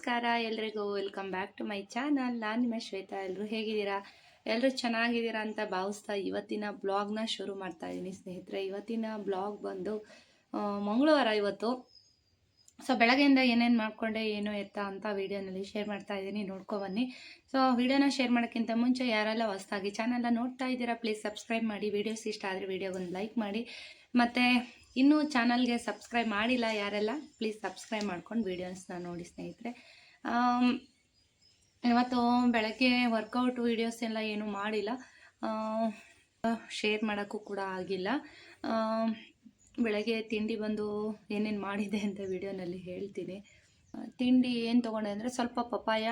ನಮಸ್ಕಾರ, ಎಲ್ರಿಗೂ welcome back to my channel ನಾನು ನಿಮ್ಮ ಶ್ವೇತಾ. ಎಲ್ಲರೂ ಹೇಗಿದ್ದೀರಾ? ಎಲ್ಲರೂ ಚೆನ್ನಾಗಿದ್ದೀರಾ ಅಂತ ಭಾವಿಸ್ತಾ ಇವತ್ತಿನ ಬ್ಲಾಗ್ನ ಶುರು ಮಾಡ್ತಾ ಇದ್ದೀನಿ ಸ್ನೇಹಿತರೆ. ಇವತ್ತಿನ ಬ್ಲಾಗ್ ಬಂದು ಮಂಗಳವಾರ ಇವತ್ತು. ಸೊ ಬೆಳಗ್ಗೆಯಿಂದ ಏನೇನು ಮಾಡಿಕೊಂಡೆ, ಏನು ಎತ್ತ ಅಂತ ವೀಡಿಯೋನಲ್ಲಿ ಶೇರ್ ಮಾಡ್ತಾ ಇದ್ದೀನಿ ನೋಡ್ಕೊಬನ್ನಿ ಸೊ ವೀಡಿಯೋನ ಶೇರ್ ಮಾಡೋಕ್ಕಿಂತ ಮುಂಚೆ ಯಾರೆಲ್ಲ ಹೊಸ್ದಾಗಿ ಚಾನಲ್ನ ನೋಡ್ತಾ ಇದ್ದೀರಾ ಪ್ಲೀಸ್ ಸಬ್ಸ್ಕ್ರೈಬ್ ಮಾಡಿ. ವೀಡಿಯೋಸ್ ಇಷ್ಟ ಆದರೆ ವೀಡಿಯೋಗೊಂದು ಲೈಕ್ ಮಾಡಿ. ಮತ್ತು ಇನ್ನೂ ಚಾನಲ್ಗೆ ಸಬ್ಸ್ಕ್ರೈಬ್ ಮಾಡಿಲ್ಲ ಯಾರೆಲ್ಲ ಪ್ಲೀಸ್ ಸಬ್ಸ್ಕ್ರೈಬ್ ಮಾಡ್ಕೊಂಡು ವೀಡಿಯೋಸ್ನ ನೋಡಿ ಸ್ನೇಹಿತರೆ. ಇವತ್ತು ಬೆಳಗ್ಗೆ ವರ್ಕೌಟ್ ವೀಡಿಯೋಸ್ ಎಲ್ಲ ಏನೂ ಮಾಡಿಲ್ಲ. ಶೇರ್ ಮಾಡೋಕ್ಕೂ ಕೂಡ ಆಗಿಲ್ಲ. ಬೆಳಗ್ಗೆ ತಿಂಡಿ ಬಂದು ಏನೇನು ಮಾಡಿದೆ ಅಂತ ವಿಡಿಯೋನಲ್ಲಿ ಹೇಳ್ತೀನಿ. ತಿಂಡಿ ಏನು ತೊಗೊಂಡೆ ಅಂದರೆ ಸ್ವಲ್ಪ ಪಪ್ಪಾಯ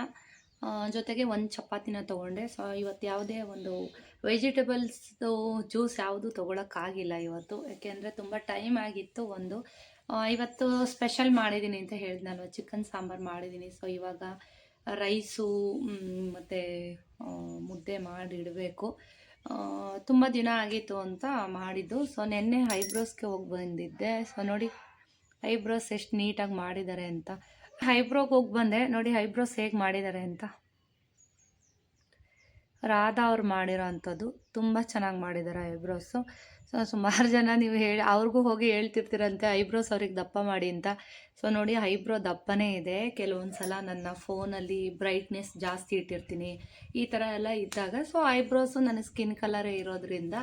ಜೊತೆಗೆ ಒಂದು ಚಪಾತಿನ ತೊಗೊಂಡೆ. ಸೊ ಇವತ್ತು ಯಾವುದೇ ಒಂದು ವೆಜಿಟೇಬಲ್ಸ್ದು ಜ್ಯೂಸ್ ಯಾವುದು ತೊಗೊಳಕ್ಕಾಗಿಲ್ಲ ಇವತ್ತು. ಯಾಕೆಂದರೆ ತುಂಬ ಟೈಮ್ ಆಗಿತ್ತು ಒಂದು. ಇವತ್ತು ಸ್ಪೆಷಲ್ ಮಾಡಿದ್ದೀನಿ ಅಂತ ಹೇಳಿದ್ನಲ್ವ? ಚಿಕನ್ ಸಾಂಬಾರು ಮಾಡಿದ್ದೀನಿ ಸೊ ಇವಾಗ ರೈಸು ಮತ್ತು ಮುದ್ದೆ ಮಾಡಿ ಇಡಬೇಕು ತುಂಬ ದಿನ ಆಗಿತ್ತು ಅಂತ ಮಾಡಿದ್ದು. ಸೊ ನೆನ್ನೆ ಐಬ್ರೋಸ್ಗೆ ಹೋಗಿ ಬಂದಿದ್ದೆ. ಸೊ ನೋಡಿ ಐಬ್ರೋಸ್ ಎಷ್ಟು ನೀಟಾಗಿ ಮಾಡಿದ್ದಾರೆ ಅಂತ. ಐಬ್ರೋಗೆ ಹೋಗಿ ಬಂದೆ. ನೋಡಿ ಐಬ್ರೋಸ್ ಹೇಗೆ ಮಾಡಿದ್ದಾರೆ ಅಂತ. ರಾಧಾ ಅವ್ರು ಮಾಡಿರೋ ಅಂಥದ್ದು ತುಂಬ ಚೆನ್ನಾಗಿ ಮಾಡಿದ್ದಾರೆ ಐಬ್ರೋಸು. ಸೊ ಸುಮಾರು ಜನ ನೀವು ಹೇಳಿ, ಅವ್ರಿಗೂ ಹೋಗಿ ಹೇಳ್ತಿರ್ತೀರಂತೆ, ಐಬ್ರೋಸ್ ಅವ್ರಿಗೆ ದಪ್ಪ ಮಾಡಿ ಅಂತ. ಸೊ ನೋಡಿ, ಐಬ್ರೋ ದಪ್ಪನೇ ಇದೆ. ಕೆಲವೊಂದು ಸಲ ನನ್ನ ಫೋನಲ್ಲಿ ಬ್ರೈಟ್ನೆಸ್ ಜಾಸ್ತಿ ಇಟ್ಟಿರ್ತೀನಿ. ಈ ಥರ ಎಲ್ಲ ಇದ್ದಾಗ, ಸೊ ಐಬ್ರೋಸು ನನ್ನ ಸ್ಕಿನ್ ಕಲರೇ ಇರೋದ್ರಿಂದ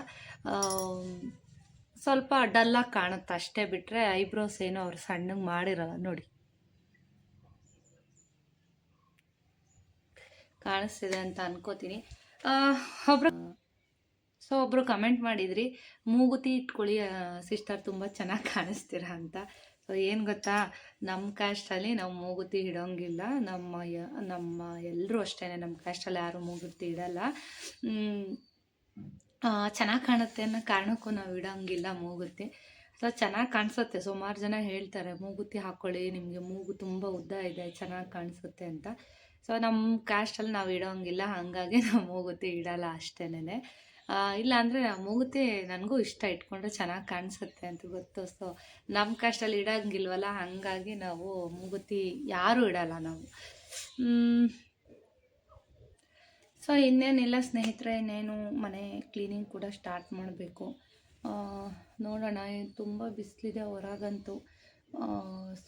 ಸ್ವಲ್ಪ ಡಲ್ಲಾಗಿ ಕಾಣುತ್ತೆ. ಅಷ್ಟೇ ಬಿಟ್ಟರೆ ಐಬ್ರೋಸ್ ಏನೋ ಅವ್ರು ಸಣ್ಣಗೆ ಮಾಡಿರಲ್ಲ, ನೋಡಿ. ಕಾಣಿಸ್ತಿದೆ ಅಂತ ಅನ್ಕೋತೀನಿ. ಆ, ಒಬ್ರು ಸೊ ಒಬ್ಬರು ಕಮೆಂಟ್ ಮಾಡಿದ್ರಿ ಮೂಗುತಿ ಇಟ್ಕೊಳ್ಳಿ ಸಿಸ್ಟರ್ ತುಂಬ ಚೆನ್ನಾಗಿ ಕಾಣಿಸ್ತೀರಾ ಅಂತ. ಸೊ ಏನು ಗೊತ್ತಾ ನಮ್ಮ ಕ್ಯಾಸ್ಟಲ್ಲಿ ನಾವು ಮೂಗುತಿ ಇಡೋಂಗಿಲ್ಲ. ನಮ್ಮ ನಮ್ಮ ಎಲ್ಲರೂ ಅಷ್ಟೇ ನಮ್ಮ ಕ್ಯಾಸ್ಟಲ್ಲಿ ಯಾರು ಮೂಗುತಿ ಇಡಲ್ಲ. ಚೆನ್ನಾಗಿ ಕಾಣುತ್ತೆ ಅನ್ನೋ ಕಾರಣಕ್ಕೂ ನಾವು ಇಡೋಂಗಿಲ್ಲ ಮೂಗುತಿ. ಸೊ ಚೆನ್ನಾಗಿ ಕಾಣಿಸುತ್ತೆ. ಸುಮಾರು ಜನ ಹೇಳ್ತಾರೆ ಮೂಗುತಿ ಹಾಕ್ಕೊಳ್ಳಿ ನಿಮಗೆ ಮೂಗು ತುಂಬ ಉದ್ದ ಇದೆ ಚೆನ್ನಾಗಿ ಕಾಣಿಸುತ್ತೆ ಅಂತ. ಸೊ ನಮ್ಮ ಕ್ಯಾಸ್ಟಲ್ಲಿ ನಾವು ಇಡೋಂಗಿಲ್ಲ ಹಾಗಾಗಿ ನಾವು ಮೂಗುತಿ ಇಡಲ್ಲ ಅಷ್ಟೇನೆ ಇಲ್ಲ ಅಂದರೆ ಮೂಗುತಿ ನನಗೂ ಇಷ್ಟ ಇಟ್ಕೊಂಡ್ರೆ ಚೆನ್ನಾಗಿ ಕಾಣಿಸುತ್ತೆ ಅಂತ ಗೊತ್ತು. ಸೊ ನಮ್ಮ ಕ್ಯಾಸ್ಟಲ್ಲಿ ಇಡೋಂಗಿಲ್ವಲ್ಲ? ಹಾಗಾಗಿ ನಾವು ಮೂಗುತಿ ಯಾರೂ ಇಡಲ್ಲ ನಾವು. ಸೊ ಇನ್ನೇನಿಲ್ಲ ಸ್ನೇಹಿತರೆ, ಇನ್ನೇನು ಮನೆ ಕ್ಲೀನಿಂಗ್ ಕೂಡ ಸ್ಟಾರ್ಟ್ ಮಾಡಬೇಕು. ನೋಡೋಣ ತುಂಬ ಬಿಸಿಲಿದೆ ಹೊರಗಂತೂ.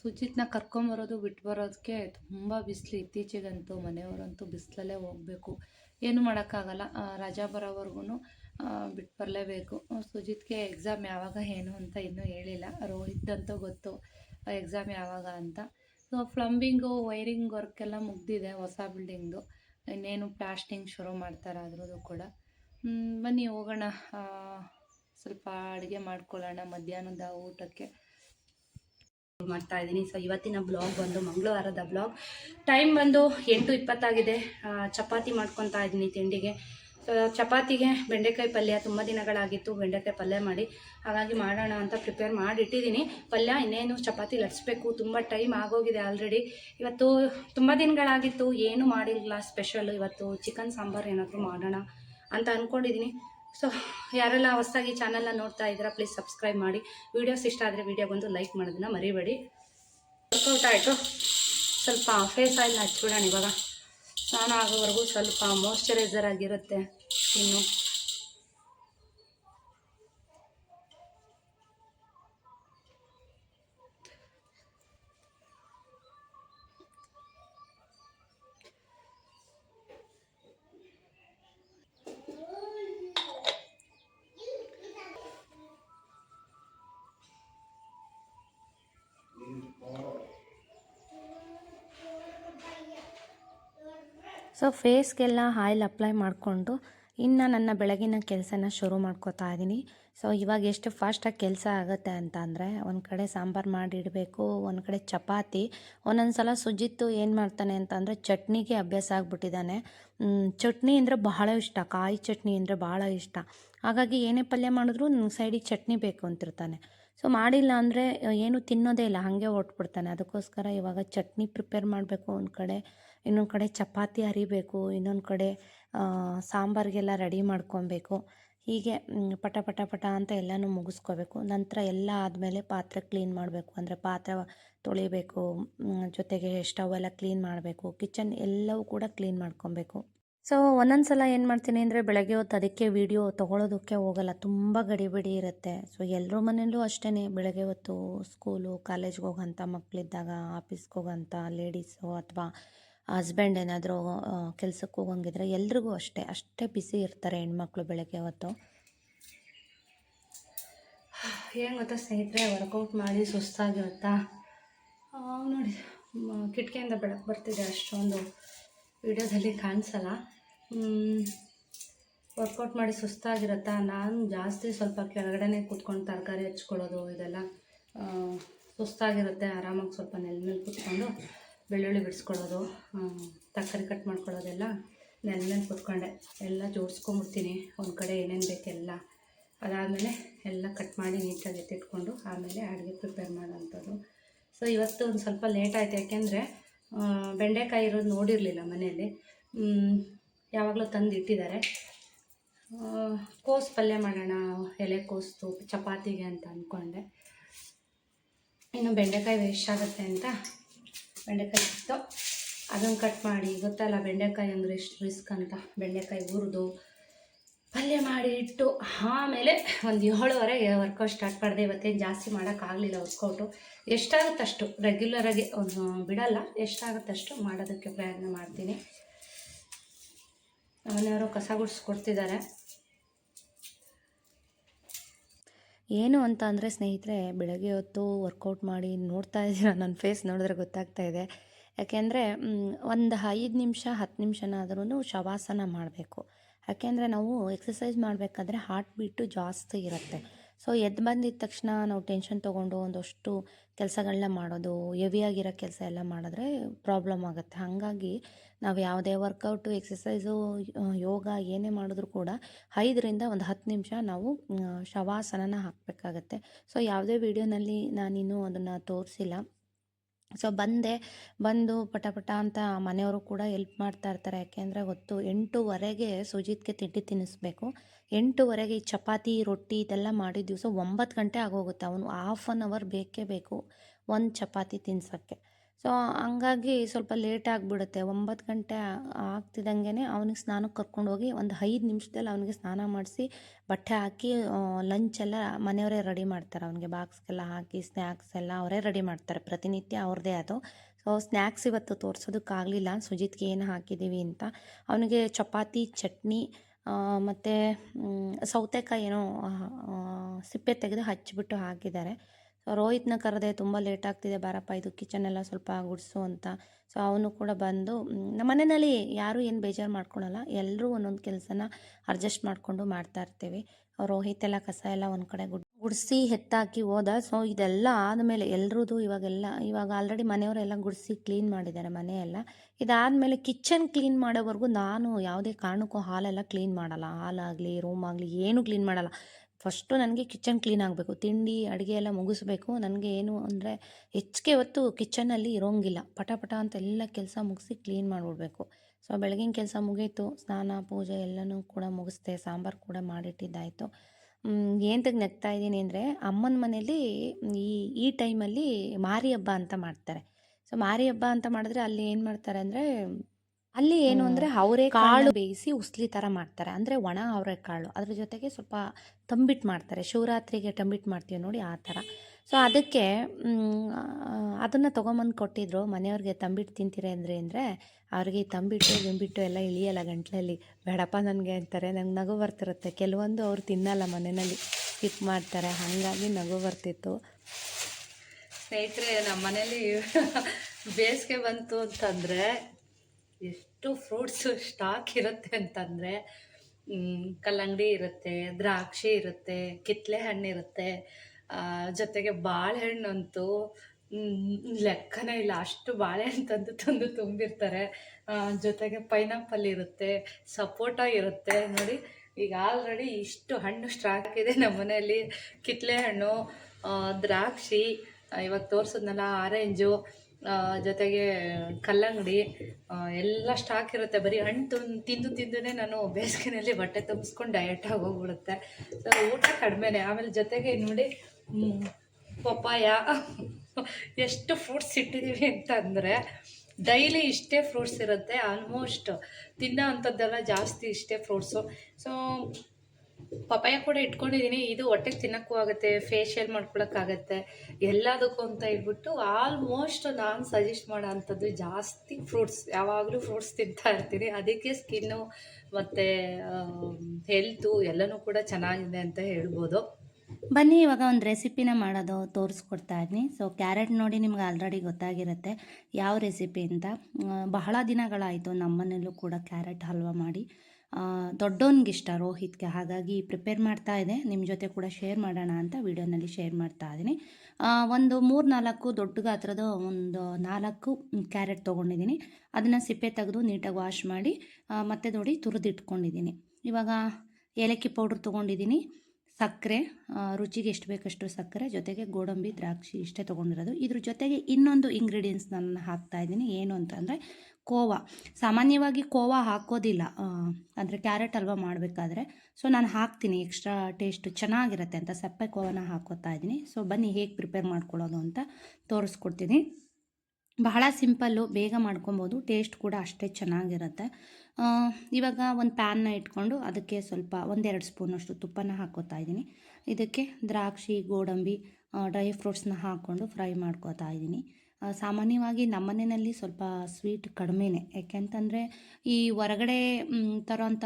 ಸುಜಿತ್ನ ಕರ್ಕೊಂಬರೋದು ಬಿಟ್ಟು ಬರೋದಕ್ಕೆ ತುಂಬ ಬಿಸಿಲು ಇತ್ತೀಚೆಗಂತೂ ಮನೆಯವರಂತೂ ಬಿಸಿಲಲ್ಲೇ ಹೋಗಬೇಕು. ಏನು ಮಾಡೋಕ್ಕಾಗಲ್ಲ. ರಜಾ ಬರೋವರೆಗೂ ಬಿಟ್ಟು ಬರಲೇಬೇಕು. ಸುಜಿತ್ಗೆ ಎಕ್ಸಾಮ್ ಯಾವಾಗ ಏನು ಅಂತ ಇನ್ನೂ ಹೇಳಿಲ್ಲ. ರೋಹಿತ್ ಅಂತೂ ಗೊತ್ತು ಎಕ್ಸಾಮ್ ಯಾವಾಗ ಅಂತ. ಸೊ ಪ್ಲಂಬಿಂಗು ವೈರಿಂಗ್ ವರ್ಕ್ ಎಲ್ಲ ಮುಗ್ದಿದೆ ಹೊಸ ಬಿಲ್ಡಿಂಗ್ದು ಇನ್ನೇನು ಪ್ಲಾಸ್ಟಿಂಗ್ ಶುರು ಮಾಡ್ತಾರೆ ಅದ್ರದ್ದು ಕೂಡ ಬನ್ನಿ ಹೋಗೋಣ. ಸ್ವಲ್ಪ ಅಡುಗೆ ಮಾಡ್ಕೊಳ್ಳೋಣ ಮಧ್ಯಾಹ್ನದ ಊಟಕ್ಕೆ. ಮಾಡ್ತಾ ಇದ್ದೀನಿ. ಸೊ ಇವತ್ತಿನ ಬ್ಲಾಗ್ ಬಂದು ಮಂಗಳವಾರದ ಬ್ಲಾಗ್ ಟೈಮ್ ಬಂದು ಎಂಟು ಇಪ್ಪತ್ತಾಗಿದೆ. ಚಪಾತಿ ಮಾಡ್ಕೊತಾ ಇದ್ದೀನಿ ತಿಂಡಿಗೆ. ಸೊ ಚಪಾತಿಗೆ ಬೆಂಡೆಕಾಯಿ ಪಲ್ಯ ತುಂಬ ದಿನಗಳಾಗಿತ್ತು. ಬೆಂಡೆಕಾಯಿ ಪಲ್ಯ ಮಾಡಿ ಹಾಗಾಗಿ ಮಾಡೋಣ ಅಂತ ಪ್ರಿಪೇರ್ ಮಾಡಿಟ್ಟಿದ್ದೀನಿ. ಪಲ್ಯ ಇನ್ನೇನು ಚಪಾತಿ ಲಟ್ಸ್ಬೇಕು. ತುಂಬ ಟೈಮ್ ಆಗೋಗಿದೆ ಆಲ್ರೆಡಿ ಇವತ್ತು ತುಂಬ ದಿನಗಳಾಗಿತ್ತು. ಏನು ಮಾಡಿಲ್ಲ ಸ್ಪೆಷಲ್ ಇವತ್ತು ಚಿಕನ್ ಸಾಂಬಾರು ಏನಾದರೂ ಮಾಡೋಣ ಅಂತ ಅಂದ್ಕೊಂಡಿದ್ದೀನಿ ಸೊ ಯಾರೆಲ್ಲ ಹೊಸದಾಗಿ ಚಾನಲ್ನ ನೋಡ್ತಾ ಇದ್ದೀರಾ ಪ್ಲೀಸ್ ಸಬ್ಸ್ಕ್ರೈಬ್ ಮಾಡಿ. ವೀಡಿಯೋಸ್ ಇಷ್ಟ ಆದರೆ ವೀಡಿಯೋಗೊಂದು ಲೈಕ್ ಮಾಡೋದನ್ನ ಮರಿಬೇಡಿ. ವರ್ಕೌಟ್ ಆಯಿತು. ಸ್ವಲ್ಪ ಫೇಸ್ ಆಯಿಲ್ ಹಚ್ಬಿಡೋಣ ಇವಾಗ. ಸ್ನಾನ ಆಗೋವರೆಗೂ ಸ್ವಲ್ಪ ಮಾಯ್ಶ್ಚರೈಸರ್ ಆಗಿರುತ್ತೆ ಸ್ಕಿನ್ನು ಸೊ ಫೇಸ್ಗೆಲ್ಲ ಆಯಿಲ್ ಅಪ್ಲೈ ಮಾಡಿಕೊಂಡು ಇನ್ನು ನನ್ನ ಬೆಳಗಿನ ಕೆಲಸನ ಶುರು ಮಾಡ್ಕೋತಾ ಇದ್ದೀನಿ ಸೊ ಇವಾಗ ಎಷ್ಟು ಫಾಸ್ಟಾಗಿ ಕೆಲಸ ಆಗುತ್ತೆ ಅಂತ ಅಂದರೆ ಒಂದು ಕಡೆ ಸಾಂಬಾರು ಮಾಡಿಡಬೇಕು, ಒಂದು ಕಡೆ ಚಪಾತಿ, ಒಂದೊಂದು ಸಲ ಸುಜಿತ್ತು ಏನು ಮಾಡ್ತಾನೆ ಅಂತಂದರೆ ಚಟ್ನಿಗೆ ಅಭ್ಯಾಸ ಆಗಿಬಿಟ್ಟಿದ್ದಾನೆ. ಚಟ್ನಿ ಅಂದರೆ ಬಹಳ ಇಷ್ಟ, ಕಾಯಿ ಚಟ್ನಿ ಅಂದರೆ ಭಾಳ ಇಷ್ಟ. ಹಾಗಾಗಿ ಏನೇ ಪಲ್ಯ ಮಾಡಿದ್ರು ಸೈಡಿಗೆ ಚಟ್ನಿ ಬೇಕು ಅಂತಿರ್ತಾನೆ. ಸೊ ಮಾಡಿಲ್ಲ ಅಂದರೆ ಏನು ತಿನ್ನೋದೇ ಇಲ್ಲ, ಹಾಗೆ ಹೊಟ್ಬಿಡ್ತಾನೆ. ಅದಕ್ಕೋಸ್ಕರ ಇವಾಗ ಚಟ್ನಿ ಪ್ರಿಪೇರ್ ಮಾಡಬೇಕು ಒಂದು ಕಡೆ. ಇನ್ನೊಂದು ಕಡೆ ಚಪಾತಿ ಅರಿಬೇಕು, ಇನ್ನೊಂದು ಕಡೆ ಸಾಂಬಾರಿಗೆಲ್ಲ ರೆಡಿ ಮಾಡ್ಕೊಬೇಕು. ಹೀಗೆ ಪಟ ಪಟ ಪಟ ಅಂತ ಎಲ್ಲನೂ ಮುಗಿಸ್ಕೋಬೇಕು. ನಂತರ ಎಲ್ಲ ಆದಮೇಲೆ ಪಾತ್ರೆ ಕ್ಲೀನ್ ಮಾಡಬೇಕು. ಅಂದರೆ ಪಾತ್ರೆ ತೊಳಿಬೇಕು ಜೊತೆಗೆ ಸ್ಟವ್ ಎಲ್ಲ ಕ್ಲೀನ್ ಮಾಡಬೇಕು. ಕಿಚನ್ ಎಲ್ಲವೂ ಕೂಡ ಕ್ಲೀನ್ ಮಾಡ್ಕೊಬೇಕು. ಸೊ ಒಂದೊಂದು ಸಲ ಏನು ಮಾಡ್ತೀನಿ ಅಂದರೆ ಬೆಳಗ್ಗೆ ಹೊತ್ತು ಅದಕ್ಕೆ ವೀಡಿಯೋ ತೊಗೊಳೋದಕ್ಕೆ ಹೋಗಲ್ಲ. ತುಂಬ ಗಡಿಬಿಡಿ ಇರುತ್ತೆ. ಸೊ ಎಲ್ಲರ ಮನೆಯಲ್ಲೂ ಅಷ್ಟೇ ಬೆಳಗ್ಗೆ ಹೊತ್ತು ಸ್ಕೂಲು, ಕಾಲೇಜ್ಗೆ ಹೋಗೋಂಥ ಮಕ್ಕಳಿದ್ದಾಗ ಆಫೀಸ್ಗೆ ಹೋಗೋಂಥ ಲೇಡೀಸು ಅಥವಾ ಹಸ್ಬೆಂಡ್ ಏನಾದರೂ ಕೆಲ್ಸಕ್ಕೆ ಹೋಗಂಗಿದ್ರೆ ಎಲ್ರಿಗೂ ಅಷ್ಟೇ ಅಷ್ಟೇ ಬಿಸಿ ಇರ್ತಾರೆ ಹೆಣ್ಮಕ್ಳು ಬೆಳಗ್ಗೆ ಹೊತ್ತು ಏನು ಗೊತ್ತಾ ಸ್ನೇಹಿತರೆ ವರ್ಕೌಟ್ ಮಾಡಿ ಸುಸ್ತಾಗಿರುತ್ತಾ ನೋಡಿ ಕಿಟಕಿಯಿಂದ ಬೆಳಕು ಬರ್ತಿದೆ ಅಷ್ಟೊಂದು. ವಿಡಿಯೋದಲ್ಲಿ ಕಾಣಿಸಲ್ಲ. ವರ್ಕೌಟ್ ಮಾಡಿ ಸುಸ್ತಾಗಿರುತ್ತಾ? ನಾನು ಜಾಸ್ತಿ ಸ್ವಲ್ಪ ಕೆಳಗಡೆನೇ ಕೂತ್ಕೊಂಡು ತರಕಾರಿ ಹಚ್ಕೊಳ್ಳೋದು ಇದೆಲ್ಲ ಸುಸ್ತಾಗಿರುತ್ತೆ, ಆರಾಮಾಗಿ ಸ್ವಲ್ಪ ನೆಲ ಮೇಲೆ ಕೂತ್ಕೊಂಡು. ಬೆಳ್ಳುಳ್ಳಿ ಬಿಡಿಸ್ಕೊಳ್ಳೋದು ತರಕಾರಿ ಕಟ್ ಮಾಡ್ಕೊಳ್ಳೋದೆಲ್ಲ ನೆಲ ಕುತ್ಕೊಂಡೆ. ಎಲ್ಲ ಜೋಡಿಸ್ಕೊಂಬಿಡ್ತೀನಿ. ಒಂದು ಕಡೆ ಏನೇನು ಬೇಕೆಲ್ಲ ಅದಾದಮೇಲೆ ಎಲ್ಲ ಕಟ್ ಮಾಡಿ ನೀಟಾಗಿ ಎತ್ತಿಟ್ಕೊಂಡು ಆಮೇಲೆ ಅಡುಗೆ ಪ್ರಿಪೇರ್ ಮಾಡೋವಂಥದ್ದು ಸೊ ಇವತ್ತು ಒಂದು ಸ್ವಲ್ಪ ಲೇಟ್ ಆಯಿತು. ಯಾಕೆಂದರೆ ಬೆಂಡೆಕಾಯಿ ಇರೋದು ನೋಡಿರಲಿಲ್ಲ ಮನೆಯಲ್ಲಿ. ಯಾವಾಗಲೂ ತಂದು ಇಟ್ಟಿದ್ದಾರೆ. ಕೋಸು ಪಲ್ಯ ಮಾಡೋಣ ಎಲೆಕೋಸು ಚಪಾತಿಗೆ ಅಂತ ಅಂದ್ಕೊಂಡೆ ಇನ್ನು ಬೆಂಡೆಕಾಯಿ ವೇಸ್ಟ್ ಆಗುತ್ತೆ ಅಂತ ಬೆಂಡೆಕಾಯಿ ಇತ್ತು. ಅದನ್ನು ಕಟ್ ಮಾಡಿ, ಗೊತ್ತಲ್ಲ, ಬೆಂಡೆಕಾಯಿ ಅಂದರೆ ಎಷ್ಟು ರಿಸ್ಕ್ ಅಂತ. ಬೆಂಡೆಕಾಯಿ ಹುರಿದು ಪಲ್ಯ ಮಾಡಿ ಇಟ್ಟು ಆಮೇಲೆ ಒಂದು ಏಳುವರೆಗೆ ವರ್ಕೌಟ್ ಸ್ಟಾರ್ಟ್ ಮಾಡಿದೆ. ಇವತ್ತೇನು ಜಾಸ್ತಿ ಮಾಡೋಕ್ಕಾಗಲಿಲ್ಲ ವರ್ಕೌಟು ಎಷ್ಟಾಗುತ್ತಷ್ಟು ರೆಗ್ಯುಲರಾಗಿ ಒಂದು ಬಿಡಲ್ಲ. ಎಷ್ಟಾಗುತ್ತಷ್ಟು ಮಾಡೋದಕ್ಕೆ ಪ್ರಯತ್ನ ಮಾಡ್ತೀನಿ. ಮನೆಯವರು ಕಸ ಗುಡಿಸ್ಕೊಡ್ತಿದ್ದಾರೆ ಏನು ಅಂತ ಅಂದರೆ ಸ್ನೇಹಿತರೆ, ಬೆಳಗ್ಗೆ ಹೊತ್ತು ವರ್ಕೌಟ್ ಮಾಡಿ ನೋಡ್ತಾ ಇದ್ದೀರ? ನನ್ನ ಫೇಸ್ ನೋಡಿದ್ರೆ ಗೊತ್ತಾಗ್ತಾ ಇದೆ. ಯಾಕೆಂದರೆ ಒಂದು ಐದು ನಿಮಿಷ, ಹತ್ತು ನಿಮಿಷನಾದ್ರೂ ಶವಾಸನ ಮಾಡಬೇಕು. ಯಾಕೆಂದರೆ ನಾವು ಎಕ್ಸಸೈಸ್ ಮಾಡಬೇಕಾದ್ರೆ ಹಾರ್ಟ್ ಬೀಟು ಜಾಸ್ತಿ ಇರುತ್ತೆ. ಸೊ ಎದ್ದು ಬಂದಿದ್ದ ತಕ್ಷಣ ನಾವು ಟೆನ್ಷನ್ ತೊಗೊಂಡು ಒಂದಷ್ಟು ಕೆಲಸಗಳನ್ನ ಮಾಡೋದು ಹೆವಿಯಾಗಿರೋ ಕೆಲಸ ಎಲ್ಲ ಮಾಡಿದ್ರೆ ಪ್ರಾಬ್ಲಮ್ ಆಗುತ್ತೆ. ಹಾಗಾಗಿ ನಾವು ಯಾವುದೇ ವರ್ಕೌಟು ಎಕ್ಸಸೈಸು ಯೋಗ ಏನೇ ಮಾಡಿದ್ರೂ ಕೂಡ ಐದರಿಂದ ಒಂದು ಹತ್ತು ನಿಮಿಷ ನಾವು ಶವಾಸನನ ಹಾಕಬೇಕಾಗತ್ತೆ. ಸೊ ಯಾವುದೇ ವೀಡಿಯೋನಲ್ಲಿ ನಾನಿನ್ನೂ ಅದನ್ನು ತೋರಿಸಿಲ್ಲ. ಸೊ ಬಂದೆ ಬಂದು ಪಟ ಪಟ ಅಂತ ಮನೆಯವರು ಕೂಡ ಎಲ್ಪ್ ಮಾಡ್ತಾ ಇರ್ತಾರೆ. ಯಾಕೆಂದರೆ ಗೊತ್ತು ಎಂಟೂವರೆಗೆ ಸುಜಿತ್ಗೆ ತಿಂಡಿ ತಿನ್ನಿಸ್ಬೇಕು ಎಂಟೂವರೆಗೆ ಈ ಚಪಾತಿ, ರೊಟ್ಟಿ ಇದೆಲ್ಲ ಮಾಡಿದ ದಿವಸ ಒಂಬತ್ತು ಗಂಟೆ ಆಗೋಗುತ್ತೆ. ಅವನು ಹಾಫ್ ಆನ್ ಅವರ್ ಬೇಕೇ ಬೇಕು ಒಂದು ಚಪಾತಿ ತಿನ್ಸೋಕ್ಕೆ. ಸೊ ಹಂಗಾಗಿ ಸ್ವಲ್ಪ ಲೇಟ್ ಆಗಿಬಿಡುತ್ತೆ. ಒಂಬತ್ತು ಗಂಟೆ ಆಗ್ತಿದ್ದಂಗೆ ಅವನಿಗೆ ಸ್ನಾನಕ್ಕೆ ಕರ್ಕೊಂಡು ಹೋಗಿ ಒಂದು ಐದು ನಿಮಿಷದಲ್ಲಿ ಅವನಿಗೆ ಸ್ನಾನ ಮಾಡಿಸಿ ಬಟ್ಟೆ ಹಾಕಿ ಲಂಚ್ ಎಲ್ಲ ಮನೆಯವರೇ ರೆಡಿ ಮಾಡ್ತಾರೆ. ಅವನಿಗೆ ಬಾಕ್ಸ್ಗೆಲ್ಲ ಹಾಕಿ ಸ್ನ್ಯಾಕ್ಸ್ ಎಲ್ಲ ಅವರೇ ರೆಡಿ ಮಾಡ್ತಾರೆ. ಪ್ರತಿನಿತ್ಯ ಅವ್ರದ್ದೇ ಅದು. ಸೊ ಸ್ನ್ಯಾಕ್ಸ್ ಇವತ್ತು ತೋರಿಸೋದಕ್ಕಾಗಲಿಲ್ಲ ಸುಜಿತ್ಗೆ ಏನು ಹಾಕಿದ್ದೀವಿ ಅಂತ. ಅವನಿಗೆ ಚಪಾತಿ, ಚಟ್ನಿ ಮತ್ತು ಸೌತೆಕಾಯಿ ಏನೋ ಸಿಪ್ಪೆ ತೆಗೆದು ಹಚ್ಚಿಬಿಟ್ಟು ಹಾಕಿದ್ದಾರೆ. ರೋಹಿತ್ನ ಕರೆದೆ ತುಂಬ ಲೇಟ್ ಆಗ್ತಿದೆ ಬಾರಪ್ಪ, ಇದು ಕಿಚನ್ ಎಲ್ಲ ಸ್ವಲ್ಪ ಗುಡಿಸು ಅಂತ. ಸೊ ಅವನು ಕೂಡ ಬಂದು ನಮ್ಮ ಮನೆಯಲ್ಲಿ ಯಾರೂ ಏನು ಬೇಜಾರು ಮಾಡ್ಕೊಳಲ್ಲ ಎಲ್ಲರೂ ಒಂದೊಂದು ಕೆಲಸನ ಅಡ್ಜಸ್ಟ್ ಮಾಡಿಕೊಂಡು ಮಾಡ್ತಾ ಇರ್ತೀವಿ. ರೋಹಿತ್ ಎಲ್ಲ ಕಸ ಎಲ್ಲ ಒಂದು ಕಡೆ ಗುಡ್, ಗುಡಿಸಿ ಹೆತ್ತಾಕಿ ಹೋದ. ಸೊ ಇದೆಲ್ಲ ಆದಮೇಲೆ ಎಲ್ರದ್ದು ಇವಾಗೆಲ್ಲ, ಇವಾಗ ಆಲ್ರೆಡಿ ಮನೆಯವರೆಲ್ಲ ಗುಡಿಸಿ ಕ್ಲೀನ್ ಮಾಡಿದ್ದಾರೆ ಮನೆಯೆಲ್ಲ. ಇದಾದಮೇಲೆ ಕಿಚನ್ ಕ್ಲೀನ್ ಮಾಡೋವರೆಗೂ ನಾನು ಯಾವುದೇ ಕಾರಣಕ್ಕೂ ಹಾಲೆಲ್ಲ ಕ್ಲೀನ್ ಮಾಡಲ್ಲ. ಹಾಲಾಗಲಿ ರೂಮ್ ಆಗಲಿ, ಏನೂ ಕ್ಲೀನ್ ಮಾಡಲ್ಲ. ಫಸ್ಟು ನನಗೆ ಕಿಚನ್ ಕ್ಲೀನ್ ಆಗಬೇಕು. ತಿಂಡಿ, ಅಡುಗೆ ಎಲ್ಲ ಮುಗಿಸ್ಬೇಕು. ನನಗೆ ಏನು ಅಂದರೆ ಹೆಚ್ಚಿಗೆ ಹೊತ್ತು ಕಿಚನಲ್ಲಿ ಇರೋಂಗಿಲ್ಲ. ಪಟ ಪಟ ಅಂತ ಎಲ್ಲ ಕೆಲಸ ಮುಗಿಸಿ ಕ್ಲೀನ್ ಮಾಡಿಬಿಡ್ಬೇಕು. ಸೊ, ಬೆಳಗಿನ ಕೆಲಸ ಮುಗೀತು. ಸ್ನಾನ, ಪೂಜೆ ಎಲ್ಲನೂ ಕೂಡ ಮುಗಿಸ್ದೆ. ಸಾಂಬಾರು ಕೂಡ ಮಾಡಿಟ್ಟಿದ್ದಾಯಿತು. ಏನಂತಕ್ಕೆ ನೆಗ್ತಾ ಇದ್ದೀನಿ ಅಂದರೆ ಅಮ್ಮನ ಮನೇಲಿ ಈ ಈ ಟೈಮಲ್ಲಿ ಮಾರಿ ಹಬ್ಬ ಅಂತ ಮಾಡ್ತಾರೆ. ಸೊ, ಮಾರಿ ಹಬ್ಬ ಅಂತ ಮಾಡಿದ್ರೆ ಅಲ್ಲಿ ಏನು ಮಾಡ್ತಾರೆ ಅಂದರೆ ಅಲ್ಲಿ ಏನು ಅಂದರೆ ಅವರೇ ಕಾಳು ಬೇಯಿಸಿ ಉಸ್ಲಿ ಥರ ಮಾಡ್ತಾರೆ. ಅಂದರೆ ಒಣ ಅವರೆಕಾಳು ಅದ್ರ ಜೊತೆಗೆ ಸ್ವಲ್ಪ ತಂಬಿಟ್ಟು ಮಾಡ್ತಾರೆ. ಶಿವರಾತ್ರಿಗೆ ತಂಬಿಟ್ಟು ಮಾಡ್ತೀವಿ ನೋಡಿ ಆ ಥರ ಸೊ ಅದಕ್ಕೆ ಅದನ್ನು ತೊಗೊಂಬಂದು ಕೊಟ್ಟಿದ್ರು. ಮನೆಯವ್ರಿಗೆ ತಂಬಿಟ್ಟು ತಿಂತೀರಿ ಅಂದರೆ ಅಂದರೆ ಅವ್ರಿಗೆ ಈ ತಂಬಿಟ್ಟು ಗಿಂಬಿಟ್ಟು ಎಲ್ಲ ಇಳಿಯಲ್ಲ ಗಂಟ್ಲಲ್ಲಿ. ಬೇಡಪ್ಪ ನನಗೆ ಅಂತಾರೆ. ನಂಗೆ ನಗು ಬರ್ತಿರುತ್ತೆ. ಕೆಲವೊಂದು ಅವ್ರು ತಿನ್ನಲ್ಲ ಮನೆಯಲ್ಲಿ. ಸ್ಕಿಪ್ ಮಾಡ್ತಾರೆ. ಹಾಗಾಗಿ ನಗು ಬರ್ತಿತ್ತು. ಸ್ನೇಹಿತರೆ ನಮ್ಮ ಮನೇಲಿ ಬೇಸಿಗೆ ಬಂತು ಅಂತಂದರೆ ಎಷ್ಟು ಫ್ರೂಟ್ಸು ಸ್ಟಾಕ್ ಇರುತ್ತೆ ಅಂತಂದರೆ ಕಲ್ಲಂಗಡಿ ಇರುತ್ತೆ, ದ್ರಾಕ್ಷಿ ಇರುತ್ತೆ ಕಿತ್ತಳೆ ಹಣ್ಣು ಇರುತ್ತೆ. ಜೊತೆಗೆ ಬಾಳೆಹಣ್ಣಂತೂ ಲೆಕ್ಕನೇ ಇಲ್ಲ. ಅಷ್ಟು ಬಾಳೆಹಣ್ಣು ತಂದು ತಂದು ತುಂಬಿರ್ತಾರೆ. ಜೊತೆಗೆ ಪೈನಾಪಲ್ ಇರುತ್ತೆ, ಸಪೋಟ ಇರುತ್ತೆ. ನೋಡಿ, ಈಗ ಆಲ್ರೆಡಿ ಇಷ್ಟು ಹಣ್ಣು ಸ್ಟಾಕ್ ಇದೆ ನಮ್ಮ ಮನೆಯಲ್ಲಿ. ಕಿತ್ತಳೆ ಹಣ್ಣು ದ್ರಾಕ್ಷಿ ಇವಾಗ ತೋರಿಸಿದ್ನಲ್ಲ ಆರೆಂಜು ಜೊತೆಗೆ ಕಲ್ಲಂಗಡಿ ಎಲ್ಲ ಸ್ಟಾಕ್ ಇರುತ್ತೆ. ಬರೀ ಹಣ್ಣು ತಿಂದು ತಿಂದು ತಿಂದೇ ನಾನು ಬೇಸಿಗೆನಲ್ಲಿ ಬಟ್ಟೆ ತುಂಬಿಸ್ಕೊಂಡು ಡಯಟಾಗಿ ಹೋಗ್ಬಿಡುತ್ತೆ. ಸೊ ಊಟ ಕಡಿಮೆನೆ. ಆಮೇಲೆ ಜೊತೆಗೆ ನೋಡಿ ಪಪ್ಪಾಯ. ಎಷ್ಟು ಫ್ರೂಟ್ಸ್ ಇಟ್ಟಿದ್ದೀವಿ ಅಂತಂದರೆ ಡೈಲಿ ಇಷ್ಟೇ ಫ್ರೂಟ್ಸ್ ಇರುತ್ತೆ. ಆಲ್ಮೋಸ್ಟ್ ತಿನ್ನೋ ಅಂಥದ್ದೆಲ್ಲ ಜಾಸ್ತಿ ಇಷ್ಟೇ ಫ್ರೂಟ್ಸು ಸೊ ಪಪಾಯ ಕೂಡ ಇಟ್ಕೊಂಡಿದ್ದೀನಿ. ಇದು ಹೊಟ್ಟೆಗೆ ತಿನ್ನೋಕ್ಕೂ ಆಗುತ್ತೆ ಫೇಶಿಯಲ್ ಮಾಡ್ಕೊಳಕ್ಕಾಗತ್ತೆ, ಎಲ್ಲದಕ್ಕೂ ಅಂತ ಹೇಳ್ಬಿಟ್ಟು ಆಲ್ಮೋಸ್ಟ್ ನಾನು ಸಜೆಸ್ಟ್ ಮಾಡೋ ಅಂಥದ್ದು ಜಾಸ್ತಿ ಫ್ರೂಟ್ಸ್ ಯಾವಾಗಲೂ ಫ್ರೂಟ್ಸ್ ತಿಂತಾ ಇರ್ತೀನಿ. ಅದಕ್ಕೆ ಸ್ಕಿನ್ನು ಮತ್ತು ಹೆಲ್ತು ಎಲ್ಲನೂ ಕೂಡ ಚೆನ್ನಾಗಿದೆ ಅಂತ ಹೇಳ್ಬೋದು. ಬನ್ನಿ, ಇವಾಗ ಒಂದು ರೆಸಿಪಿನ ಮಾಡೋದು ತೋರಿಸ್ಕೊಡ್ತಾ ಇದ್ದೀನಿ ಸೊ ಕ್ಯಾರೆಟ್ ನೋಡಿ ನಿಮ್ಗೆ ಆಲ್ರೆಡಿ ಗೊತ್ತಾಗಿರುತ್ತೆ ಯಾವ ರೆಸಿಪಿ ಅಂತ. ಬಹಳ ದಿನಗಳಾಯಿತು ನಮ್ಮನೇಲೂ ಕೂಡ ಕ್ಯಾರೆಟ್ ಹಲ್ವಾ ಮಾಡಿ. ದೊಡ್ಡವನಿಗೆ ಇಷ್ಟ ರೋಹಿತ್ಗೆ. ಹಾಗಾಗಿ ಪ್ರಿಪೇರ್ ಮಾಡ್ತಾ ಇದೆ. ನಿಮ್ಮ ಜೊತೆ ಕೂಡ ಶೇರ್ ಮಾಡೋಣ ಅಂತ ವಿಡಿಯೋನಲ್ಲಿ ಶೇರ್ ಮಾಡ್ತಾ ಇದ್ದೀನಿ ಒಂದು ಮೂರು ನಾಲ್ಕು ದೊಡ್ಡ ಗಾತ್ರದ ಒಂದು ನಾಲ್ಕು ಕ್ಯಾರೆಟ್ ತೊಗೊಂಡಿದ್ದೀನಿ ಅದನ್ನು ಸಿಪ್ಪೆ ತೆಗೆದು ನೀಟಾಗಿ ವಾಶ್ ಮಾಡಿ ಮತ್ತೆ ನೋಡಿ ತುರಿದಿಟ್ಕೊಂಡಿದ್ದೀನಿ ಇವಾಗ ಏಲಕ್ಕಿ ಪೌಡ್ರ್ ತೊಗೊಂಡಿದ್ದೀನಿ ಸಕ್ಕರೆ ರುಚಿಗೆ ಎಷ್ಟು ಬೇಕಷ್ಟು ಸಕ್ಕರೆ, ಜೊತೆಗೆ ಗೋಡಂಬಿ, ದ್ರಾಕ್ಷಿ ಇಷ್ಟೇ ತೊಗೊಂಡಿರೋದು. ಇದ್ರ ಜೊತೆಗೆ ಇನ್ನೊಂದು ಇಂಗ್ರೀಡಿಯೆಂಟ್ಸ್ ನಾನು ಹಾಕ್ತಾ ಇದ್ದೀನಿ ಏನು ಅಂತಂದರೆ ಕೋವಾ. ಸಾಮಾನ್ಯವಾಗಿ ಕೋವಾ ಹಾಕೋದಿಲ್ಲ. ಅಂದರೆ ಕ್ಯಾರೆಟ್ ಹಲ್ವಾ ಮಾಡಬೇಕಾದ್ರೆ. ಸೊ ನಾನು ಹಾಕ್ತೀನಿ ಎಕ್ಸ್ಟ್ರಾ ಟೇಸ್ಟ್ ಚೆನ್ನಾಗಿರುತ್ತೆ ಅಂತ ಸಪ್ಪೆ ಕೋವನ ಹಾಕೋತಾ ಇದ್ದೀನಿ. ಸೊ ಬನ್ನಿ ಹೇಗೆ ಪ್ರಿಪೇರ್ ಮಾಡ್ಕೊಳ್ಳೋದು ಅಂತ ತೋರಿಸ್ಕೊಡ್ತೀನಿ. ಬಹಳ ಸಿಂಪಲ್ಲು ಬೇಗ ಮಾಡ್ಕೊಬೋದು. ಟೇಸ್ಟ್ ಕೂಡ ಅಷ್ಟೇ ಚೆನ್ನಾಗಿರುತ್ತೆ. ಇವಾಗ ಒಂದು ಪ್ಯಾನ್ನ ಇಟ್ಕೊಂಡು ಅದಕ್ಕೆ ಸ್ವಲ್ಪ ಒಂದೆರಡು ಸ್ಪೂನಷ್ಟು ತುಪ್ಪನ ಹಾಕೋತಾ ಇದ್ದೀನಿ. ಇದಕ್ಕೆ ದ್ರಾಕ್ಷಿ, ಗೋಡಂಬಿ ಡ್ರೈ ಫ್ರೂಟ್ಸ್ನ ಹಾಕ್ಕೊಂಡು ಫ್ರೈ ಮಾಡ್ಕೋತಾ ಇದ್ದೀನಿ. ಸಾಮಾನ್ಯವಾಗಿ ನಮ್ಮನೆಯಲ್ಲಿ ಸ್ವಲ್ಪ ಸ್ವೀಟ್ ಕಡಿಮೆನೇ. ಯಾಕೆಂತಂದರೆ ಈ ಹೊರಗಡೆ ತರೋಂಥ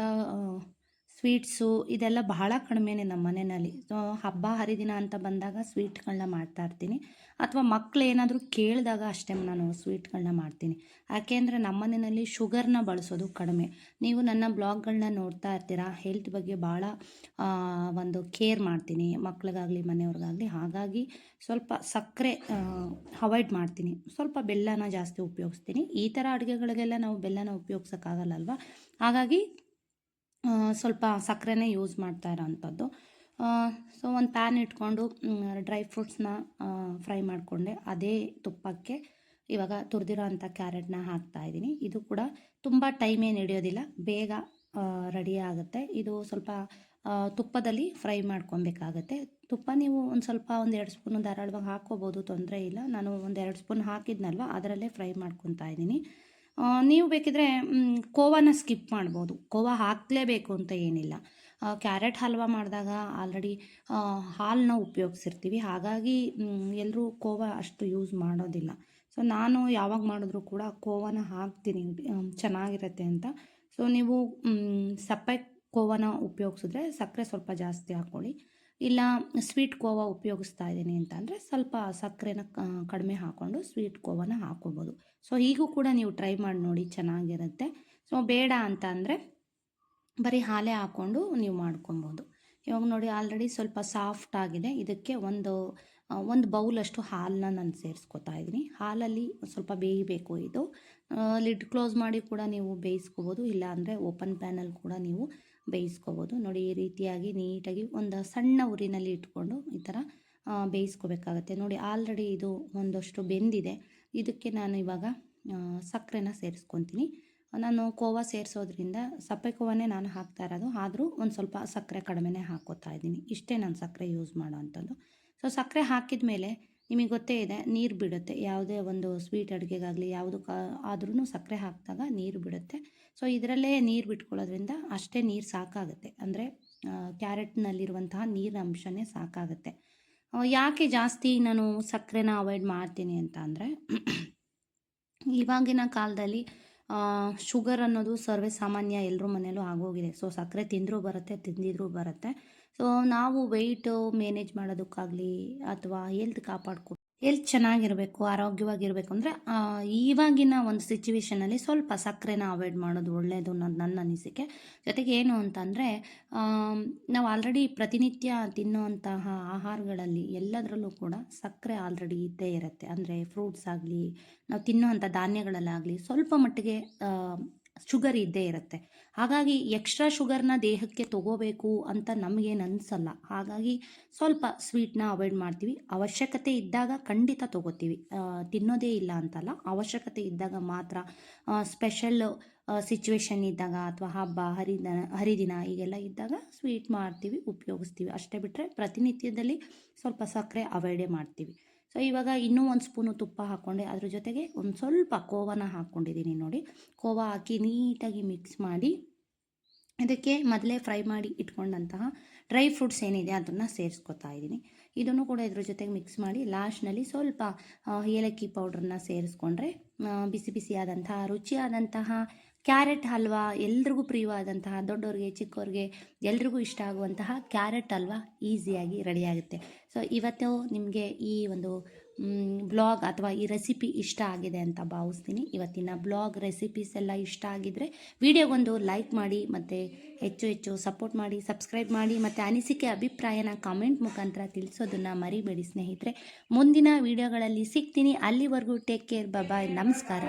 ಸ್ವೀಟ್ಸು ಇದೆಲ್ಲ ಬಹಳ ಕಡಿಮೆನೇ ನಮ್ಮ ಮನೆಯಲ್ಲಿ. ಸೊ ಹಬ್ಬ ಹರಿದಿನ ಅಂತ ಬಂದಾಗ ಸ್ವೀಟ್ಗಳನ್ನ ಮಾಡ್ತಾ ಇರ್ತೀನಿ. ಅಥವಾ ಮಕ್ಕಳು ಏನಾದರೂ ಕೇಳಿದಾಗ ಅಷ್ಟೇ ನಾನು ಸ್ವೀಟ್ಗಳನ್ನ ಮಾಡ್ತೀನಿ. ಯಾಕೆಂದರೆ ನಮ್ಮ ಮನೆಯಲ್ಲಿ ಶುಗರ್ನ ಬಳಸೋದು ಕಡಿಮೆ. ನೀವು ನನ್ನ ಬ್ಲಾಗ್ಗಳನ್ನ ನೋಡ್ತಾ ಇರ್ತೀರಾ? ಹೆಲ್ತ್ ಬಗ್ಗೆ ಭಾಳ ಒಂದು ಕೇರ್ ಮಾಡ್ತೀನಿ. ಮಕ್ಳಿಗಾಗಲಿ, ಮನೆಯವ್ರಿಗಾಗಲಿ. ಹಾಗಾಗಿ ಸ್ವಲ್ಪ ಸಕ್ಕರೆ ಅವಾಯ್ಡ್ ಮಾಡ್ತೀನಿ. ಸ್ವಲ್ಪ ಬೆಲ್ಲನ ಜಾಸ್ತಿ ಉಪಯೋಗಿಸ್ತೀನಿ. ಈ ಥರ ಅಡುಗೆಗಳಿಗೆಲ್ಲ ನಾವು ಬೆಲ್ಲನ ಉಪಯೋಗ್ಸೋಕ್ಕಾಗಲ್ಲಲ್ವ ಹಾಗಾಗಿ ಸ್ವಲ್ಪ ಸಕ್ಕರೆನೇ ಯೂಸ್ ಮಾಡ್ತಾ ಇರೋವಂಥದ್ದು ಸೊ ಒಂದು ಪ್ಯಾನ್ ಇಟ್ಕೊಂಡು ಡ್ರೈ ಫ್ರೂಟ್ಸ್ನ ಫ್ರೈ ಮಾಡಿಕೊಂಡೆ. ಅದೇ ತುಪ್ಪಕ್ಕೆ ಇವಾಗ ತುರಿದಿರೋ ಅಂಥ ಕ್ಯಾರೆಟ್ನ ಹಾಕ್ತಾ ಇದ್ದೀನಿ. ಇದು ಕೂಡ ತುಂಬ ಟೈಮ್ ಏನು ಹಿಡಿಯೋದಿಲ್ಲ. ಬೇಗ ರೆಡಿ ಆಗುತ್ತೆ. ಇದು ಸ್ವಲ್ಪ ತುಪ್ಪದಲ್ಲಿ ಫ್ರೈ ಮಾಡ್ಕೊಬೇಕಾಗತ್ತೆ. ತುಪ್ಪ ನೀವು ಒಂದು ಸ್ವಲ್ಪ ಒಂದು ಎರಡು ಸ್ಪೂನು ಧಾರಾಳವಾಗಿ ಹಾಕ್ಕೋಬೋದು ತೊಂದರೆ ಇಲ್ಲ. ನಾನು ಒಂದು ಎರಡು ಸ್ಪೂನ್ ಹಾಕಿದ್ನಲ್ವ, ಅದರಲ್ಲೇ ಫ್ರೈ ಮಾಡ್ಕೊತಾ ಇದ್ದೀನಿ. ನೀವು ಬೇಕಿದ್ರೆ ಕೋವಾನ ಸ್ಕಿಪ್ ಮಾಡ್ಬೋದು. ಕೋವಾ ಹಾಕಲೇಬೇಕು ಅಂತ ಏನಿಲ್ಲ. ಕ್ಯಾರೆಟ್ ಹಲ್ವಾ ಮಾಡಿದಾಗ ಆಲ್ರೆಡಿ ಹಾಲನ್ನ ಉಪಯೋಗಿಸಿರ್ತೀವಿ. ಹಾಗಾಗಿ ಎಲ್ಲರೂ ಕೋವಾ ಅಷ್ಟು ಯೂಸ್ ಮಾಡೋದಿಲ್ಲ. ಸೊ, ನಾನು ಯಾವಾಗ ಮಾಡಿದ್ರೂ ಕೂಡ ಕೋವನ ಹಾಕ್ತೀನಿ. ಚೆನ್ನಾಗಿರತ್ತೆ ಅಂತ. ಸೊ, ನೀವು ಸಪ್ಪೆ ಕೋವನ ಉಪಯೋಗಿಸಿದ್ರೆ ಸಕ್ಕರೆ ಸ್ವಲ್ಪ ಜಾಸ್ತಿ ಹಾಕ್ಕೊಳ್ಳಿ. ಇಲ್ಲ, ಸ್ವೀಟ್ ಕೋವಾ ಉಪಯೋಗಿಸ್ತಾ ಇದ್ದೀನಿ ಅಂತ ಅಂದರೆ ಸ್ವಲ್ಪ ಸಕ್ಕರೆನ ಕಡಿಮೆ ಹಾಕ್ಕೊಂಡು ಸ್ವೀಟ್ ಕೋವನ ಹಾಕ್ಕೊಬೋದು. ಸೊ ಈಗೂ ಕೂಡ ನೀವು ಟ್ರೈ ಮಾಡಿ ನೋಡಿ ಚೆನ್ನಾಗಿರುತ್ತೆ. ಸೊ, ಬೇಡ ಅಂತ ಅಂದರೆ ಬರೀ ಹಾಲೇ ಹಾಕ್ಕೊಂಡು ನೀವು ಮಾಡ್ಕೊಬೋದು. ಇವಾಗ ನೋಡಿ ಆಲ್ರೆಡಿ ಸ್ವಲ್ಪ ಸಾಫ್ಟ್ ಆಗಿದೆ. ಇದಕ್ಕೆ ಒಂದು ಒಂದು ಬೌಲಷ್ಟು ಹಾಲನ್ನ ನಾನು ಸೇರಿಸ್ಕೊತಾ ಇದ್ದೀನಿ. ಹಾಲಲ್ಲಿ ಸ್ವಲ್ಪ ಬೇಯಬೇಕು ಇದು. ಲಿಡ್ ಕ್ಲೋಸ್ ಮಾಡಿ ಕೂಡ ನೀವು ಬೇಯಿಸ್ಕೋಬೋದು. ಇಲ್ಲಾಂದರೆ ಓಪನ್ ಪ್ಯಾನಲ್ಲಿ ಕೂಡ ನೀವು ಬೇಯಿಸ್ಕೋಬೋದು. ನೋಡಿ ಈ ರೀತಿಯಾಗಿ ನೀಟಾಗಿ ಒಂದು ಸಣ್ಣ ಉರಿನಲ್ಲಿ ಇಟ್ಕೊಂಡು ಈ ಥರ ಬೇಯಿಸ್ಕೋಬೇಕಾಗತ್ತೆ. ನೋಡಿ ಆಲ್ರೆಡಿ ಇದು ಒಂದಷ್ಟು ಬೆಂದಿದೆ. ಇದಕ್ಕೆ ನಾನು ಇವಾಗ ಸಕ್ಕರೆನ ಸೇರಿಸ್ಕೊತೀನಿ. ನಾನು ಕೋವಾ ಸೇರಿಸೋದ್ರಿಂದ ಸಪ್ಪೆ ಕೋವಾನೇ ನಾನು ಹಾಕ್ತಾ ಇರೋದು. ಆದರೂ ಒಂದು ಸ್ವಲ್ಪ ಸಕ್ಕರೆ ಕಡಿಮೆನೇ ಹಾಕೋತಾ ಇದ್ದೀನಿ. ಇಷ್ಟೇ ನಾನು ಸಕ್ಕರೆ ಯೂಸ್ ಮಾಡೋ ಅಂಥದ್ದು ಸೊ ಸಕ್ಕರೆ ಹಾಕಿದ ಮೇಲೆ ನಿಮಗೆ ಗೊತ್ತೇ ಇದೆ, ನೀರು ಬಿಡುತ್ತೆ. ಯಾವುದೇ ಒಂದು ಸ್ವೀಟ್ ಅಡುಗೆಗಾಗಲಿ ಯಾವುದಕ್ಕೆ ಆದ್ರೂ ಸಕ್ಕರೆ ಹಾಕಿದಾಗ ನೀರು ಬಿಡುತ್ತೆ. ಸೊ ಇದರಲ್ಲೇ ನೀರು ಬಿಟ್ಕೊಳ್ಳೋದ್ರಿಂದ ಅಷ್ಟೇ ನೀರು ಸಾಕಾಗುತ್ತೆ. ಅಂದರೆ ಕ್ಯಾರೆಟ್ನಲ್ಲಿರುವಂತಹ ನೀರಿನ ಅಂಶನೇ ಸಾಕಾಗುತ್ತೆ. ಯಾಕೆ ಜಾಸ್ತಿ ನಾನು ಸಕ್ಕರೆನ ಅವಾಯ್ಡ್ ಮಾಡ್ತೀನಿ ಅಂತ ಅಂದರೆ, ಇವಾಗಿನ ಕಾಲದಲ್ಲಿ ಶುಗರ್ ಅನ್ನೋದು ಸರ್ವೇ ಸಾಮಾನ್ಯ ಎಲ್ಲರೂ ಮನೇಲೂ ಆಗೋಗಿದೆ. ಸೊ ಸಕ್ಕರೆ ತಿಂದರೂ ಬರುತ್ತೆ, ತಿಂದಿದ್ರೂ ಬರುತ್ತೆ. ಸೊ ನಾವು ವೆಯ್ಟು ಮೇನೇಜ್ ಮಾಡೋದಕ್ಕಾಗಲಿ ಅಥವಾ ಹೆಲ್ತ್ ಕಾಪಾಡ್ಕೊ ಹೆಲ್ತ್ ಚೆನ್ನಾಗಿರಬೇಕು, ಆರೋಗ್ಯವಾಗಿರಬೇಕು ಅಂದರೆ ಇವಾಗಿನ ಒಂದು ಸಿಚುವೇಷನಲ್ಲಿ ಸ್ವಲ್ಪ ಸಕ್ಕರೆನ ಅವಾಯ್ಡ್ ಮಾಡೋದು ಒಳ್ಳೆಯದು ಅನ್ನೋದು ನನ್ನ ಅನಿಸಿಕೆ. ಜೊತೆಗೆ ಏನು ಅಂತಂದರೆ ನಾವು ಆಲ್ರೆಡಿ ಪ್ರತಿನಿತ್ಯ ತಿನ್ನುವಂತಹ ಆಹಾರಗಳಲ್ಲಿ ಎಲ್ಲದರಲ್ಲೂ ಕೂಡ ಸಕ್ಕರೆ ಆಲ್ರೆಡಿ ಇದ್ದೇ ಇರುತ್ತೆ. ಅಂದರೆ ಫ್ರೂಟ್ಸ್ ಆಗಲಿ, ನಾವು ತಿನ್ನುವಂಥ ಧಾನ್ಯಗಳಲ್ಲಾಗಲಿ ಸ್ವಲ್ಪ ಮಟ್ಟಿಗೆ ಶುಗರ್ ಇದ್ದೇ ಇರುತ್ತೆ. ಹಾಗಾಗಿ ಎಕ್ಸ್ಟ್ರಾ ಶುಗರ್ನ ದೇಹಕ್ಕೆ ತಗೋಬೇಕು ಅಂತ ನಮಗೇನು ಅನಿಸಲ್ಲ. ಹಾಗಾಗಿ ಸ್ವಲ್ಪ ಸ್ವೀಟ್ನ ಅವಾಯ್ಡ್ ಮಾಡ್ತೀವಿ. ಅವಶ್ಯಕತೆ ಇದ್ದಾಗ ಖಂಡಿತ ತಗೋತೀವಿ. ತಿನ್ನೋದೇ ಇಲ್ಲ ಅಂತಲ್ಲ. ಅವಶ್ಯಕತೆ ಇದ್ದಾಗ ಮಾತ್ರ ಸ್ಪೆಷಲ್ ಸಿಚುವೇಶನ್ ಇದ್ದಾಗ ಅಥವಾ ಹಬ್ಬ ಹರಿದಿನ ಹರಿದಿನ ಈಗೆಲ್ಲ ಇದ್ದಾಗ ಸ್ವೀಟ್ ಮಾಡ್ತೀವಿ, ಉಪಯೋಗಿಸ್ತೀವಿ. ಅಷ್ಟೇ ಬಿಟ್ಟರೆ ಪ್ರತಿನಿತ್ಯದಲ್ಲಿ ಸ್ವಲ್ಪ ಸಕ್ಕರೆ ಅವಾಯ್ಡೇ ಮಾಡ್ತೀವಿ. ಸೊ ಇವಾಗ ಇನ್ನೂ ಒಂದು ಸ್ಪೂನು ತುಪ್ಪ ಹಾಕ್ಕೊಂಡೆ ಅದ್ರ ಜೊತೆಗೆ ಒಂದು ಸ್ವಲ್ಪ ಕೋವನ ಹಾಕ್ಕೊಂಡಿದ್ದೀನಿ ನೋಡಿ. ಕೋವಾ ಹಾಕಿ ನೀಟಾಗಿ ಮಿಕ್ಸ್ ಮಾಡಿ ಇದಕ್ಕೆ ಮೊದಲೇ ಫ್ರೈ ಮಾಡಿ ಇಟ್ಕೊಂಡಂತಹ ಡ್ರೈ ಫ್ರೂಟ್ಸ್ ಏನಿದೆ ಅದನ್ನು ಸೇರಿಸ್ಕೊತಾ ಇದ್ದೀನಿ. ಇದನ್ನು ಕೂಡ ಇದ್ರ ಜೊತೆಗೆ ಮಿಕ್ಸ್ ಮಾಡಿ ಲಾಸ್ಟ್ನಲ್ಲಿ ಸ್ವಲ್ಪ ಏಲಕ್ಕಿ ಪೌಡ್ರನ್ನ ಸೇರಿಸ್ಕೊಂಡ್ರೆ ಬಿಸಿ ಬಿಸಿಯಾದಂತಹ ರುಚಿಯಾದಂತಹ ಕ್ಯಾರೆಟ್ ಹಲ್ವಾ ಎಲ್ರಿಗೂ ಪ್ರಿಯವಾದಂತಹ ದೊಡ್ಡವ್ರಿಗೆ ಚಿಕ್ಕವ್ರಿಗೆ ಎಲ್ರಿಗೂ ಇಷ್ಟ ಆಗುವಂತಹ ಕ್ಯಾರೆಟ್ ಹಲ್ವಾ ಈಸಿಯಾಗಿ ರೆಡಿಯಾಗುತ್ತೆ. ಸೊ ಇವತ್ತು ನಿಮಗೆ ಈ ಒಂದು ಬ್ಲಾಗ್ ಅಥವಾ ಈ ರೆಸಿಪಿ ಇಷ್ಟ ಆಗಿದೆ ಅಂತ ಭಾವಿಸ್ತೀನಿ. ಇವತ್ತಿನ ಬ್ಲಾಗ್ ರೆಸಿಪೀಸ್ ಎಲ್ಲ ಇಷ್ಟ ಆಗಿದ್ದರೆ ವಿಡಿಯೋಗೊಂದು ಲೈಕ್ ಮಾಡಿ, ಮತ್ತು ಹೆಚ್ಚು ಹೆಚ್ಚು ಸಪೋರ್ಟ್ ಮಾಡಿ, ಸಬ್ಸ್ಕ್ರೈಬ್ ಮಾಡಿ, ಮತ್ತು ಅನಿಸಿಕೆ, ಅಭಿಪ್ರಾಯನ ಕಾಮೆಂಟ್ ಮುಖಾಂತರ ತಿಳಿಸೋದನ್ನು ಮರಿಬೇಡಿ ಸ್ನೇಹಿತರೆ. ಮುಂದಿನ ವಿಡಿಯೋಗಳಲ್ಲಿ ಸಿಗ್ತೀನಿ. ಅಲ್ಲಿವರೆಗೂ ಟೇಕ್ ಕೇರ್. ಬಾಯ್ ನಮಸ್ಕಾರ.